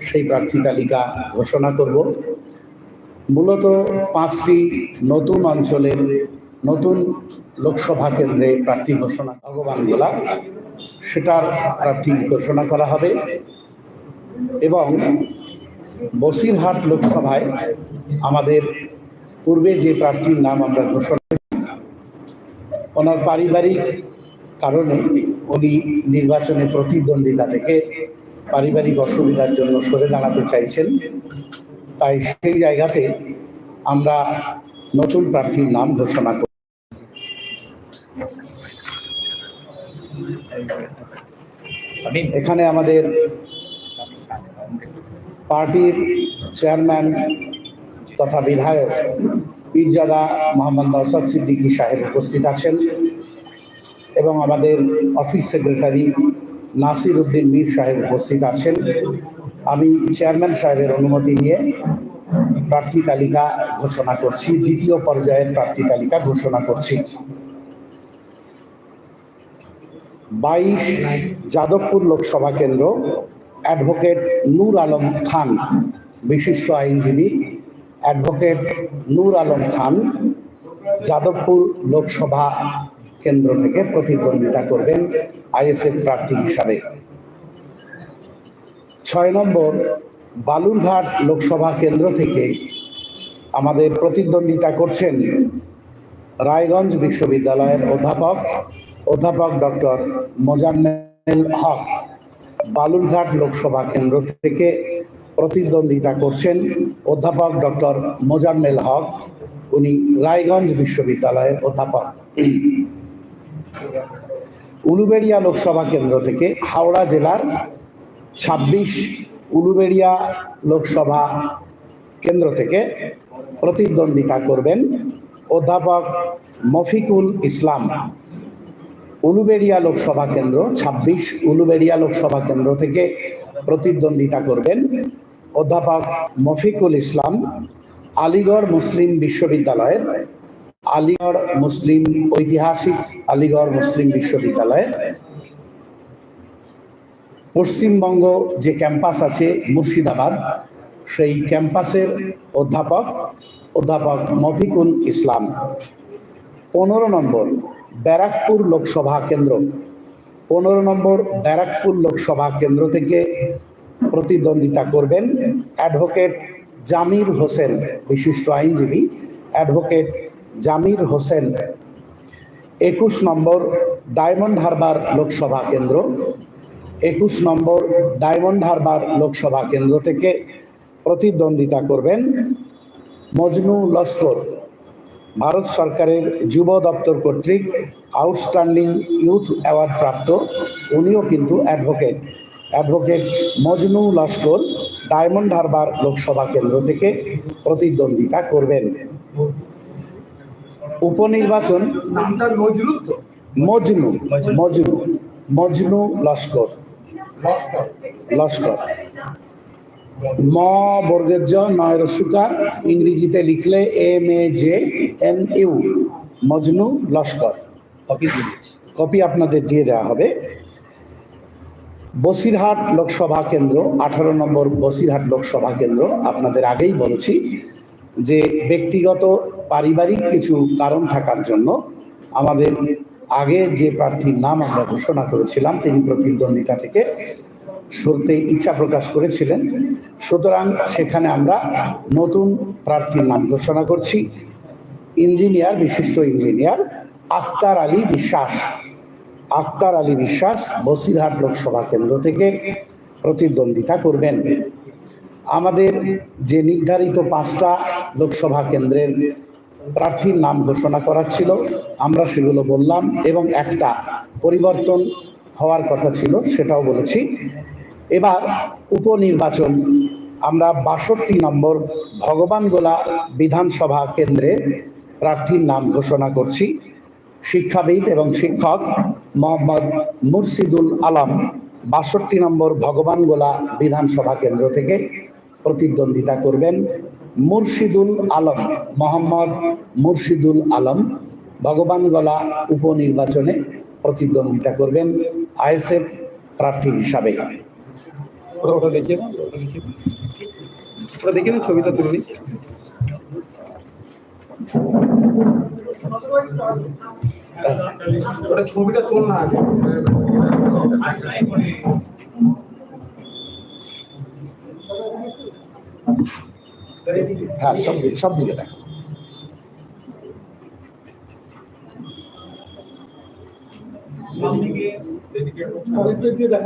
সেই প্রার্থী তালিকা ঘোষণা করব। মূলত পাঁচটি নতুন অঞ্চলের নতুন লোকসভা কেন্দ্রে প্রার্থী ঘোষণা, ভগবান গোলা সেটার প্রার্থী ঘোষণা করা হবে এবং বসিরহাট লোকসভায় আমাদের পূর্বে যে প্রার্থীর নাম আমরা ঘোষণা ওনার পারিবারিক কারণে উনি নির্বাচনে প্রতিদ্বন্দ্বিতা থেকে পারিবারিক অসুবিধার জন্য সরে দাঁড়াতে চাইছেন। তাই সেই জায়গাতে আমরা নতুন প্রার্থীর নাম ঘোষণা করি। এখানে আমাদের পার্টির চেয়ারম্যান তথা বিধায়ক পীরজাদা মোহাম্মদ নওসাদ সিদ্দিকী সাহেব উপস্থিত আছেন এবং আমাদের অফিস সেক্রেটারি নাসির উদ্দিন মীর সাহেব উপস্থিত আছেন। আমি চেয়ারম্যান সাহেবের অনুমতি নিয়ে প্রার্থী তালিকা ঘোষণা করছি, দ্বিতীয় পর্যায়ের প্রার্থী তালিকা ঘোষণা করছি। বাইশ যাদবপুর লোকসভা কেন্দ্র, অ্যাডভোকেট নূর আলম খান, বিশিষ্ট আইনজীবী, অ্যাডভোকেট নূর আলম খান যাদবপুর লোকসভা কেন্দ্র থেকে প্রতিদ্বন্দ্বিতা করবেন। আইএসএফ প্রার্থী হিসাবে। ছয় নম্বর, বালুরঘাট লোকসভা কেন্দ্র থেকে আমাদের প্রতিদ্বন্দ্বিতা করছেন রায়গঞ্জ বিশ্ববিদ্যালয়ের অধ্যাপক অধ্যাপক ডক্টর মোজাম্মেল হক। বালুরঘাট লোকসভা কেন্দ্র থেকে প্রতিদ্বন্দ্বিতা করছেন অধ্যাপক ডক্টর মোজাম্মেল হক, উনি রায়গঞ্জ বিশ্ববিদ্যালয়ের অধ্যাপক। উলুবেড়িয়া লোকসভা কেন্দ্র থেকে হাওড়া জেলার ছাব্বিশ উলুবেড়িয়া লোকসভা কেন্দ্র থেকে প্রতিদ্বন্দ্বিতা করবেন অধ্যাপক মফিকুল ইসলাম। উলুবেড়িয়া লোকসভা কেন্দ্র, ছাব্বিশ উলুবেড়িয়া লোকসভা কেন্দ্র থেকে প্রতিদ্বন্দ্বিতা করবেন অধ্যাপক মফিকুল ইসলাম, আলিগড় মুসলিম বিশ্ববিদ্যালয়ের আলিগড় মুসলিম ঐতিহাসিক আলিগড় মুসলিম বিশ্ববিদ্যালয়ের পশ্চিমবঙ্গ যে ক্যাম্পাস আছে মুর্শিদাবাদ, সেই ক্যাম্পাসের অধ্যাপক অধ্যাপক মফিকুল ইসলাম। পনেরো নম্বর, ব্যারাকপুর লোকসভা কেন্দ্র। পনেরো নম্বর, ব্যারাকপুর লোকসভা কেন্দ্র থেকে প্রতিদ্বন্দ্বিতা করবেন অ্যাডভোকেট জামির হোসেন, বিশিষ্ট আইনজীবী। অ্যাডভোকেট জামির হোসেন। একুশ নম্বর ডায়মন্ড হারবার লোকসভা কেন্দ্র। একুশ নম্বর ডায়মন্ড হারবার লোকসভা কেন্দ্র থেকে প্রতিদ্বন্দ্বিতা করবেন মজনু লস্কর। ভারত সরকারের যুব দপ্তর কর্তৃক আউটস্ট্যান্ডিং ইউথ অ্যাওয়ার্ড প্রাপ্ত, উনিও কিন্তু advocate. Advocate Majnu Laskar Diamond Harbour Lok Sabha কেন্দ্র থেকে প্রতিদ্বন্দ্বিতা করবেন। উপনির্বাচন নামটা নজরুল তো। মজনু মজনু। মজনু লস্কর। লস্কর। ম বর্গের জ নয় রসুকার ইংরেজিতে লিখলে M A J N U. Majnu Laskar. Copy copy আপনাদের দিয়ে দেওয়া হবে। বসিরহাট লোকসভা কেন্দ্র আঠারো নম্বর বসিরহাট লোকসভা কেন্দ্র আপনাদের আগেই বলেছি যে ব্যক্তিগত পারিবারিক কিছু কারণ থাকার জন্য আমাদের আগে যে প্রার্থীর নাম আমরা ঘোষণা করেছিলাম, তিনি প্রতিদ্বন্দ্বিতা থেকে সরতে ইচ্ছা প্রকাশ করেছিলেন। সুতরাং সেখানে আমরা নতুন প্রার্থীর নাম ঘোষণা করছি। ইঞ্জিনিয়ার, বিশিষ্ট ইঞ্জিনিয়ার আক্তার আলী বিশ্বাস। আক্তার আলী বিশ্বাস বসিরহাট লোকসভা কেন্দ্র থেকে প্রতিদ্বন্দ্বিতা করবেন। আমাদের যে নির্ধারিত পাঁচটা লোকসভা কেন্দ্রের প্রার্থীর নাম ঘোষণা করা ছিল, আমরা সেগুলো বললাম এবং একটা পরিবর্তন হওয়ার কথা ছিল, সেটাও বলেছি। এবার উপনির্বাচন, আমরা বাষট্টি নম্বর ভগবানগোলা বিধানসভা কেন্দ্রে প্রার্থীর নাম ঘোষণা করছি। শিক্ষাবিদ এবং শিক্ষক মোহাম্মদ মুর্শিদুল আলম বাষট্টি নম্বর ভগবানগোলা বিধানসভা কেন্দ্র থেকে প্রতিদ্বন্দ্বিতা করবেন। মুর্শিদুল আলম, মোহাম্মদ মুর্শিদুল আলম ভগবানগোলা উপনির্বাচনে প্রতিদ্বন্দ্বিতা করবেন আইএসএফ প্রার্থী হিসাবে। ওটা ছবিটা তুলে ওটা ছবিটা তোল না have something something like that. này.